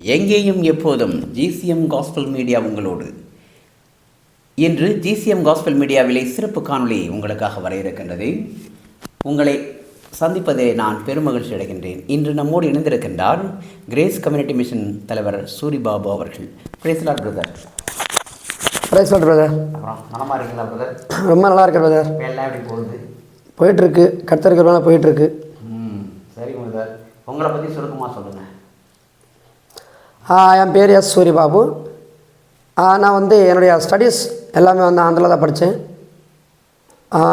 எங்கேயும் எப்போதும் GCM gospel media உங்களோடு. இன்று ஜிசிஎம் காஸ்பல் மீடியாவிலே சிறப்பு காணொளி உங்களுக்காக வர இருக்கின்றது உங்களை சந்திப்பதை நான் பெருமகிழ்ச்சி அடைகின்றேன். இன்று நம்மோடு இணைந்திருக்கின்றார் கிரேஸ் கம்யூனிட்டி மிஷன் தலைவர் சூரிபாபு அவர்கள். பிரேசலார் பிரதர் வாட்டர் பிரதர் அப்புறம் நலமா இருக்கீங்களா பிரதர் ரொம்ப நல்லா இருக்கு பிரதர் எல்லாம் எப்படி போகுது? போயிட்டுருக்கு கத்தரிக்கிறனால போயிட்டுருக்கு ம் சரிங்க பிரதர் உங்களை பற்றி சுருக்கமாக சொல்லுங்கள் என் பேர் எஸ் சூரியபாபு நான் வந்து என்னுடைய ஸ்டடீஸ் எல்லாமே வந்து ஆந்திராவில் தான் படித்தேன்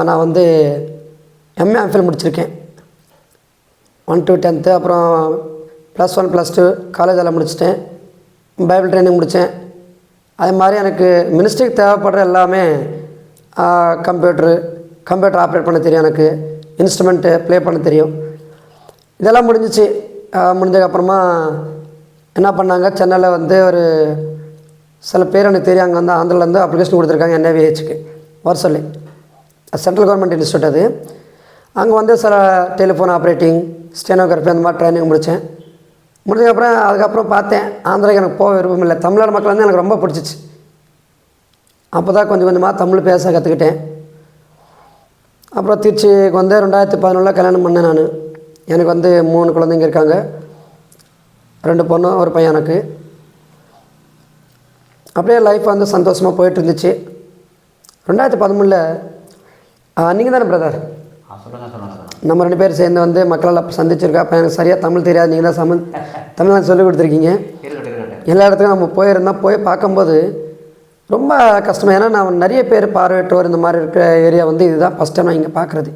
நான் வந்து எம்ஏ எம்ஃபில் முடிச்சிருக்கேன். ஒன் டு டென்த்து அப்புறம் ப்ளஸ் ஒன் ப்ளஸ் டூ காலேஜில் முடிச்சிட்டேன். பைபிள் ட்ரைனிங் முடித்தேன் அதே மாதிரி எனக்கு மினிஸ்ட்ரிக்கு தேவைப்படுற எல்லாமே கம்ப்யூட்ரு கம்ப்யூட்டர் ஆப்ரேட் பண்ண தெரியும் எனக்கு. இன்ஸ்ட்ருமெண்ட்டு ப்ளே பண்ண தெரியும். இதெல்லாம் முடிஞ்சிச்சு. முடிஞ்சதுக்கப்புறமா என்ன பண்ணாங்க? சென்னையில் வந்து ஒரு சில பேர் எனக்கு தெரியும் அங்கே வந்து ஆந்திராலேருந்து அப்ளிகேஷன் கொடுத்துருக்காங்க என்ஏவிஹெச்க்கு வர சொல்லி. சென்ட்ரல் கவர்மெண்ட் இன்ஸ்டியூட் அது. அங்கே வந்து சில டெலிஃபோன் ஆப்ரேட்டிங் ஸ்டெனோகிராஃபி அந்த மாதிரி ட்ரைனிங் முடித்தேன் முடிஞ்சதுக்கப்புறம் அதுக்கப்புறம் பார்த்தேன் ஆந்திராவுக்கு எனக்கு போக விருப்பம் இல்லை. தமிழ்நாடு மக்கள் வந்து எனக்கு ரொம்ப பிடிச்சிச்சு. அப்போ தான் கொஞ்சம் கொஞ்சமாக தமிழ் பேச கற்றுக்கிட்டேன் அப்புறம் திருச்சிக்கு வந்து ரெண்டாயிரத்தி பதினொன்றில் கல்யாணம் பண்ணேன் நான். எனக்கு வந்து மூணு குழந்தைங்க இருக்காங்க. ரெண்டு பொண்ணு ஒரு பையன் எனக்கு. அப்படியே லைஃப் வந்து சந்தோஷமாக போயிட்டு இருந்துச்சு ரெண்டாயிரத்தி பதிமூணில் நீங்கள் தானே பிரதர் நம்ம ரெண்டு பேரும் சேர்ந்து வந்து மக்களால் சந்திச்சிருக்கா அப்போ எனக்கு சரியாக தமிழ் தெரியாது. நீங்கள் தான் தமிழ் தமிழ் சொல்லிக் கொடுத்துருக்கீங்க. எல்லா இடத்துக்கும் நம்ம போயிருந்தோம் போய் பார்க்கும்போது ரொம்ப கஷ்டம். ஏன்னா நான் நிறைய பேர் பார்வையற்றோர் இந்த மாதிரி இருக்கிற ஏரியா வந்து இதுதான் ஃபஸ்ட் டைம் நான் இங்கே பார்க்குறது.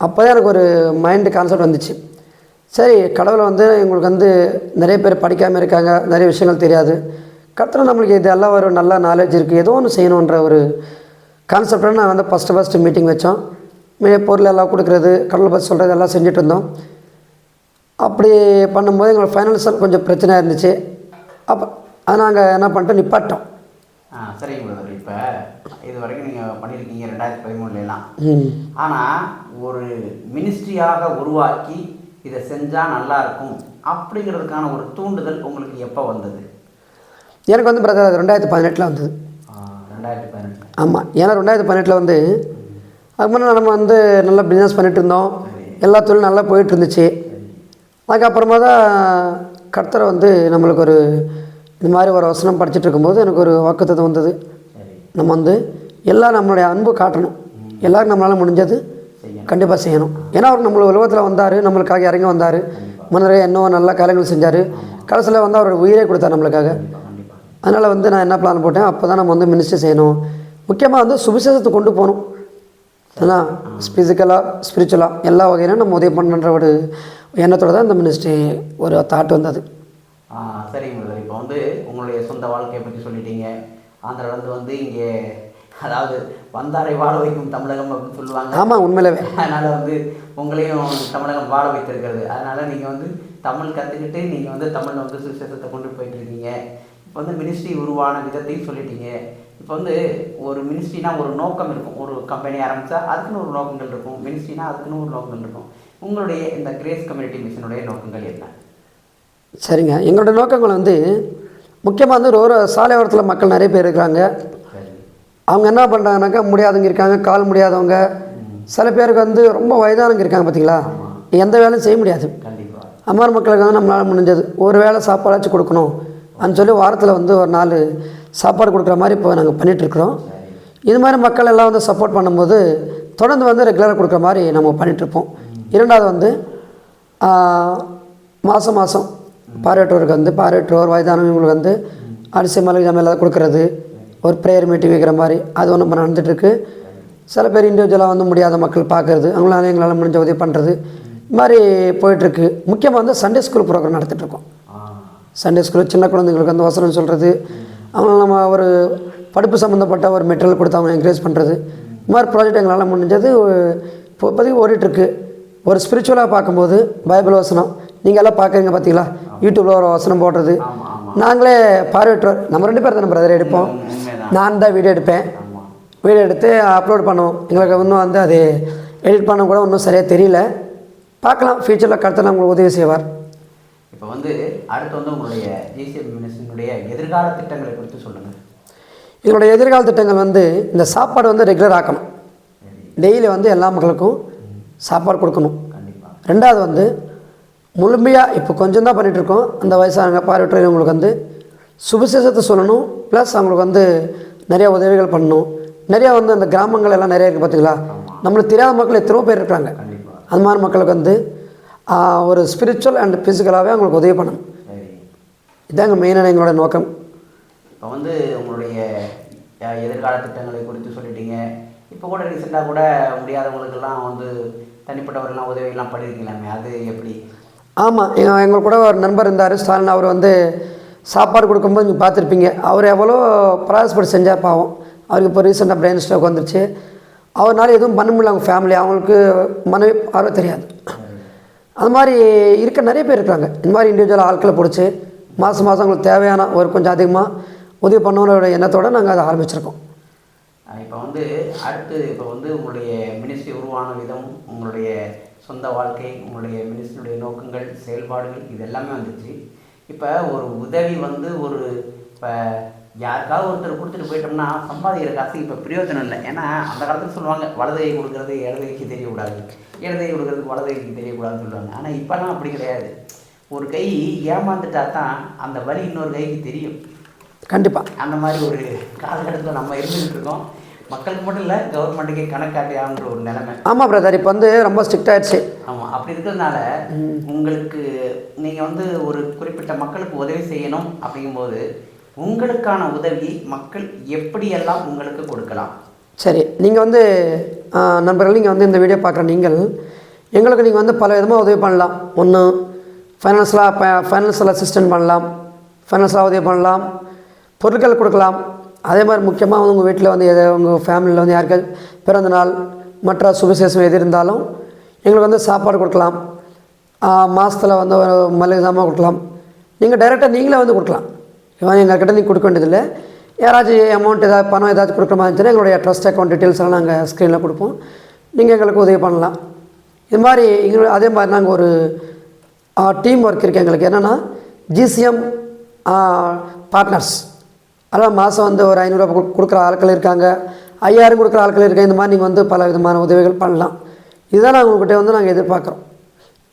அப்போ தான் எனக்கு ஒரு மைண்டு கான்செப்ட் வந்துச்சு. சரி கடவுளை வந்து எங்களுக்கு வந்து நிறைய பேர் படிக்காமல் இருக்காங்க நிறைய விஷயங்கள் தெரியாது. கர்த்தர் நம்மளுக்கு இதெல்லாம் ஒரு நல்ல நாலேஜ் இருக்குது ஏதோ ஒன்று செய்யணுன்ற ஒரு கான்செப்டில் நான் வந்து ஃபஸ்ட்டு ஃபஸ்ட்டு மீட்டிங் வச்சோம். பொருள் எல்லாம் கொடுக்குறது கடவுளை பற்றி சொல்கிறது எல்லாம் செஞ்சுட்டு இருந்தோம். அப்படி பண்ணும்போது எங்களுக்கு ஃபைனான்சியல் கொஞ்சம் பிரச்சனையாக இருந்துச்சு. அப்போ அதை நாங்கள் என்ன பண்ணிட்டோம் நிப்பாட்டோம் ஆ சரிங்க பிரதர் இப்போ இது வரைக்கும் நீங்கள் பண்ணியிருக்கீங்க ரெண்டாயிரத்தி பதிமூணுலாம் ஆனால் ஒரு மினிஸ்ட்ரியாக உருவாக்கி இதை செஞ்சால் நல்லா இருக்கும் அப்படிங்கிறதுக்கான ஒரு தூண்டுதல் உங்களுக்கு எப்போ வந்தது? எனக்கு வந்து பிரதர் அது ரெண்டாயிரத்தி பதினெட்டில் வந்தது. ரெண்டாயிரத்தி பதினெட்டு. ஆமாம் ஏன்னா ரெண்டாயிரத்தி பதினெட்டில் வந்து அதுக்கு முன்னாடி நம்ம வந்து நல்லா பிஸ்னஸ் பண்ணிட்டு இருந்தோம். எல்லா தொழிலும் நல்லா போயிட்டு இருந்துச்சு. அதுக்கப்புறமா தான் கர்த்தரை வந்து நம்மளுக்கு ஒரு இந்த மாதிரி ஒரு வசனம் படிச்சுட்டு இருக்கும்போது எனக்கு ஒரு வாக்குத்தத்தம் வந்தது. நம்ம வந்து எல்லாம் நம்மளுடைய அன்பு காட்டணும். எல்லாரும் நம்மளால் முடிஞ்சது. கண்டிப்பாக செய்யணும். ஏன்னா அவர் நம்மள உலகத்தில் வந்தார் நம்மளுக்காக இறங்கி வந்தார். முன்னரே இன்னும் நல்ல காரியங்கள் செஞ்சார். கடைசியில் வந்து அவர் உயிரே கொடுத்தார் நம்மளுக்காக. அதனால் வந்து நான் என்ன பிளான் போட்டேன் அப்போ தான் நம்ம வந்து மினிஸ்ட்ரி செய்யணும். முக்கியமாக வந்து சுவிசேஷத்தை கொண்டு போகணும். ஏன்னா ஃபிசிக்கலாக ஸ்பிரிச்சுவலாக எல்லா வகையிலும் நம்ம உதவி பண்ணுன்ற ஒரு எண்ணத்தோடு தான் இந்த மினிஸ்ட்ரி ஒரு தாட் வந்தது. சரிங்க இப்போ வந்து உங்களுடைய சொந்த வாழ்க்கையை பற்றி சொல்லிட்டீங்க. ஆந்திராவிலேருந்து வந்து இங்கே அதாவது வந்தாரை வாழ வைக்கும் தமிழகம் அப்படின்னு சொல்லுவாங்க. ஆமாம் உண்மையிலவே. அதனால் வந்து உங்களையும் தமிழகம் வாழ வைத்திருக்கிறது. அதனால் நீங்கள் வந்து தமிழ் கற்றுக்கிட்டு நீங்கள் வந்து தமிழில் வந்து சுவிசேஷத்தை கொண்டு போயிட்டு இருக்கீங்க இப்போ வந்து மினிஸ்ட்ரி உருவான விதத்தையும் சொல்லிட்டீங்க. இப்போ வந்து ஒரு மினிஸ்ட்ரினா ஒரு நோக்கம் இருக்கும். ஒரு கம்பெனி ஆரம்பித்தா அதுக்குன்னு ஒரு நோக்கங்கள் இருக்கும். மினிஸ்ட்ரினா அதுக்குன்னு ஒரு நோக்கங்கள் இருக்கும். உங்களுடைய இந்த கிரேஸ் கம்யூனிட்டி மிஷனுடைய நோக்கங்கள் என்ன? சரிங்க. எங்களோட நோக்கங்கள் வந்து முக்கியமாக வந்து ஒரு சாலை ஓரத்தில் மக்கள் நிறைய பேர் இருக்கிறாங்க. அவங்க என்ன பண்ணுறாங்கனாக்கா முடியாதவங்க இருக்காங்க கால் முடியாதவங்க. சில பேருக்கு வந்து ரொம்ப வயதானவங்க இருக்காங்க பார்த்தீங்களா எந்த வேலையும் செய்ய முடியாது. அம்மார் மக்களுக்கு வந்து நம்மளால் முடிஞ்சது. ஒரு வேளை சாப்பாடாச்சும் கொடுக்கணும் அப்படின்னு சொல்லி வாரத்தில் வந்து ஒரு நாலு சாப்பாடு கொடுக்குற மாதிரி இப்போ நாங்கள் பண்ணிகிட்ருக்குறோம் இது மாதிரி மக்கள் எல்லாம் வந்து சப்போர்ட் பண்ணும்போது தொடர்ந்து வந்து ரெகுலராக கொடுக்குற மாதிரி நம்ம பண்ணிகிட்ருப்போம் இரண்டாவது வந்து மாதம் மாதம் பார்வையற்றோருக்கு வந்து பார்வையற்றோர் வயதானவங்களுக்கு வந்து அரிசி மளிகை ஜாமான் எல்லாம் கொடுக்குறது. ஒரு ப்ரேயர் மீட்டிங் வைக்கிற மாதிரி அது ஒன்று இப்போ நடந்துகிட்ருக்கு சில பேர் இண்டிவிஜுவலாக வந்து முடியாத மக்கள் பார்க்குறது அவங்களால எங்களால் முடிஞ்ச உதவி பண்ணுறது இது மாதிரி போயிட்டுருக்கு. முக்கியமாக வந்து சண்டே ஸ்கூல் ப்ரோக்ராம் நடத்திட்டுருக்கோம். சண்டே ஸ்கூல் சின்ன குழந்தைங்களுக்கு வந்து வசனம் சொல்கிறது அவங்க நம்ம ஒரு படிப்பு சம்மந்தப்பட்ட ஒரு மெட்டீரியல் கொடுத்து அவங்க என்கரேஜ் பண்ணுறது இது மாதிரி ப்ராஜெக்ட் எங்களால் முடிஞ்சது இப்போ இப்போதைக்கு ஓடிட்டுருக்கு. ஒரு ஸ்பிரிச்சுவலாக பார்க்கும்போது பைபிள் வசனம் நீங்கள் எல்லாம் பார்க்குறீங்க பார்த்தீங்களா யூடியூப்பில் ஒரு வசனம் போடுறது. நாங்களே பார்வையற்றோர் நம்ம ரெண்டு பேர் தானே பிரதர் எடுப்போம். நான் தான் வீடியோ எடுப்பேன். வீடியோ எடுத்து அப்லோட் பண்ணுவோம். எங்களுக்கு இன்னும் வந்து அது எடிட் பண்ண கூட இன்னும் சரியாக தெரியல. பார்க்கலாம். ஃப்யூச்சரில் கருத்தில் நம்மளுக்கு உதவி செய்வார். இப்போ வந்து அடுத்து வந்து உங்களுடைய ஜிசிஎம் மினிஸ்டனுடைய எதிர்கால திட்டங்களை குறித்து சொல்லுங்கள் இதனுடைய எதிர்கால திட்டங்கள் வந்து இந்த சாப்பாடு வந்து ரெகுலர் ஆக்கணும். டெய்லி வந்து எல்லா மக்களுக்கும் சாப்பாடு கொடுக்கணும். ரெண்டாவது வந்து முழுமையாக இப்போ கொஞ்சம் தான் பண்ணிகிட்ருக்கோம் அந்த வயசானவங்க பார்வையற்றவங்களுக்கு வந்து சுபசேஷத்தை சொல்லணும். ப்ளஸ் அவங்களுக்கு வந்து நிறையா உதவிகள் பண்ணணும். நிறையா வந்து அந்த கிராமங்கள் எல்லாம் நிறையா இருக்குது பார்த்தீங்களா நம்மளுக்கு தெரியாத மக்கள் எத்தனையோ பேர் இருக்கிறாங்க அந்த மாதிரி மக்களுக்கு வந்து ஒரு ஸ்பிரிச்சுவல் அண்ட் ஃபிசிக்கலாகவே அவங்களுக்கு உதவி பண்ணணும். இதாங்க மெயினான எங்களோட நோக்கம். இப்போ வந்து உங்களுடைய எதிர்கால திட்டங்களை குறித்து சொல்லிட்டீங்க. இப்போ கூட ரீசெண்டாக கூட முடியாதவங்களுக்கெல்லாம் வந்து தனிப்பட்டவர்கள்லாம் உதவியெல்லாம் பண்ணியிருக்கீங்களாமே அது எப்படி? ஆமாம் எங்கள் எங்கள் கூட ஒரு நண்பர் இருந்தார் ஸ்டாலின் அவர் வந்து சாப்பாடு கொடுக்கும்போது நீங்கள் பார்த்துருப்பீங்க. அவர் எவ்வளோ ப்ராசஸ்படி செஞ்சால் பாவம். அவருக்கு இப்போ ரீசெண்டாக பிரெயின் ஸ்ட்ரோக் வந்துருச்சு. அவரால் எதுவும் பண்ண முடியல அவங்க ஃபேமிலி அவங்களுக்கு மனைவி பார்வை தெரியாது. அது மாதிரி இருக்க நிறைய பேர் இருக்காங்க. இந்த மாதிரி இண்டிவிஜுவல் ஆட்களை பிடிச்சி மாதம் மாதம் அவங்களுக்கு தேவையான ஒரு கொஞ்சம் அதிகமாக உதவி பண்ணணுன்ற எண்ணத்தோடு நாங்கள் அதை ஆரம்பிச்சிருக்கோம். இப்போ வந்து அடுத்து இப்போ வந்து உங்களுடைய மினிஸ்ட்ரி உருவான விதம் உங்களுடைய சொந்த வாழ்க்கை உங்களுடைய மினிஸ்ட்ரியுடைய நோக்கங்கள் செயல்பாடுகள் இது எல்லாமே வந்துச்சு. இப்போ ஒரு உதவி வந்து ஒரு இப்போ யாருக்காவது ஒருத்தர் கொடுத்துட்டு போயிட்டோம்னா சம்பாதிக்கிற காசு இப்போ பிரயோஜனம் இல்லை. ஏன்னா அந்த காலத்தில் சொல்லுவாங்க வலதுகை கொடுக்குறது இடதுகைக்கு தெரியக்கூடாது. இடதுகை கொடுக்குறது தெரியக்கூடாதுன்னு சொல்லுவாங்க. ஆனால் இப்போலாம் அப்படி கிடையாது. ஒரு கை ஏமாந்துட்டா தான் அந்த வலி இன்னொரு கைக்கு தெரியும். கண்டிப்பாக அந்த மாதிரி ஒரு காலகட்டத்தில் நம்ம இருந்துகிட்டு இருக்கோம். மக்களுக்கு மட்டும் இல்லை கவர்மெண்ட்டுக்கே கணக்காட்டி ஆகுன்ற ஒரு நிலைமை. ஆமாம் பிரதர் இப்போ வந்து ரொம்ப ஸ்ட்ரிக்ட் ஆயிடுச்சு. ஆமாம் அப்படி இருக்கிறதுனால உங்களுக்கு நீங்கள் வந்து ஒரு குறிப்பிட்ட மக்களுக்கு உதவி செய்யணும் அப்படிங்கும்போது உங்களுக்கான உதவி மக்கள் எப்படியெல்லாம் உங்களுக்கு கொடுக்கலாம்? சரி நீங்கள் வந்து நண்பர்கள் நீங்கள் வந்து இந்த வீடியோ பார்க்குற நீங்கள் எங்களுக்கு நீங்கள் வந்து பல விதமாக உதவி பண்ணலாம். ஒன்று ஃபைனான்ஸில் ஃபைனான்ஸில் அசிஸ்டன்ட் பண்ணலாம். ஃபைனான்ஸில் உதவி பண்ணலாம். பொருட்கள் கொடுக்கலாம். அதே மாதிரி முக்கியமாக வந்து உங்கள் வீட்டில் வந்து எது உங்கள் ஃபேமிலியில் வந்து யாருக்காவது பிறந்த நாள் மற்ற சுபசேஷம் எது இருந்தாலும் எங்களுக்கு வந்து சாப்பாடு கொடுக்கலாம். மாதத்தில் வந்து ஒரு மளிகை சாமான் கொடுக்கலாம். நீங்கள் டைரெக்டாக நீங்களே வந்து கொடுக்கலாம். இவன் எங்கள்கிட்ட நீங்கள் கொடுக்க வேண்டியதில்லை. யாராச்சும் அமௌண்ட் ஏதாவது பணம் ஏதாச்சும் கொடுக்குற மாதிரி இருந்துச்சுன்னா எங்களுடைய ட்ரஸ்ட் அக்கௌண்ட் எல்லாம் நாங்கள் ஸ்க்ரீனில் கொடுப்போம். நீங்கள் எங்களுக்கு உதவி பண்ணலாம். இது மாதிரி எங்களுக்கு அதே மாதிரி நாங்கள் ஒரு டீம் ஒர்க் இருக்குது எங்களுக்கு. என்னென்னா ஜிசிஎம் பார்ட்னர்ஸ் அதான் மாதம் வந்து ஒரு ஐநூறுரூவா கொடு- கொடுக்குற ஆட்கள் இருக்காங்க. ஐயாயிரம் கொடுக்குற ஆட்கள் இருக்காங்க இந்த மாதிரி நீங்கள் வந்து பல விதமான உதவிகள் பண்ணலாம். இதுதான் நாங்கள் உங்கள்கிட்ட வந்து நாங்கள் எதிர்பார்க்குறோம்.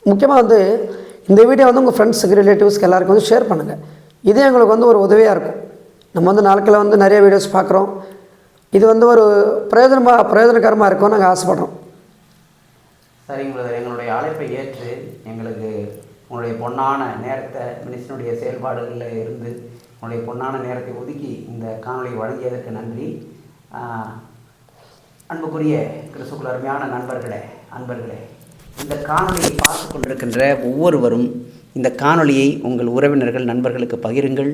முக்கியமாக வந்து இந்த வீடியோ வந்து உங்கள் ஃப்ரெண்ட்ஸுக்கு ரிலேட்டிவ்ஸ்க்கு எல்லாருக்கும் வந்து ஷேர் பண்ணுங்கள் இதே எங்களுக்கு வந்து ஒரு உதவியாக இருக்கும். நம்ம வந்து நாட்களில் வந்து நிறைய வீடியோஸ் பார்க்குறோம். இது வந்து ஒரு பிரயோஜனமாக பிரயோஜனகரமாக இருக்கும்னு நாங்கள் ஆசைப்படுறோம். சரிங்க பிரதர் எங்களுடைய அழைப்பை ஏற்று எங்களுக்கு உங்களுடைய பொன்னான நேரத்தை மினிஸ்டனுடைய செயல்பாடுகளில் இருந்து உங்களுடைய பொன்னான நேரத்தை ஒதுக்கி இந்த காணொலி வழங்கியதற்கு நன்றி. அன்புக்குரிய கிறிஸ்துக்குள் அருமையான நண்பர்களே அன்பர்களே இந்த காணொலியை பார்த்து கொண்டிருக்கின்ற ஒவ்வொருவரும் இந்த காணொலியை உங்கள் உறவினர்கள் நண்பர்களுக்கு பகிருங்கள்.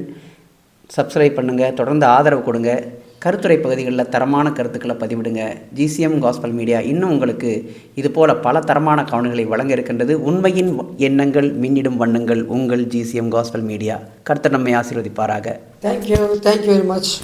சப்ஸ்கிரைப் பண்ணுங்கள் தொடர்ந்து ஆதரவு கொடுங்க. கருத்துரை பகுதிகளில் தரமான கருத்துக்களை பதிவிடுங்க. ஜிசிஎம் காஸ்பல் மீடியா இன்னும் உங்களுக்கு இதுபோல பல தரமான கவனங்களை வழங்க இருக்கின்றது. உண்மையின் எண்ணங்கள் மின்னிடும் வண்ணங்கள் உங்கள் ஜிசிஎம் காஸ்பல் மீடியா கருத்து நம்மை ஆசீர்வதிப்பாராக. Thank you thank you very much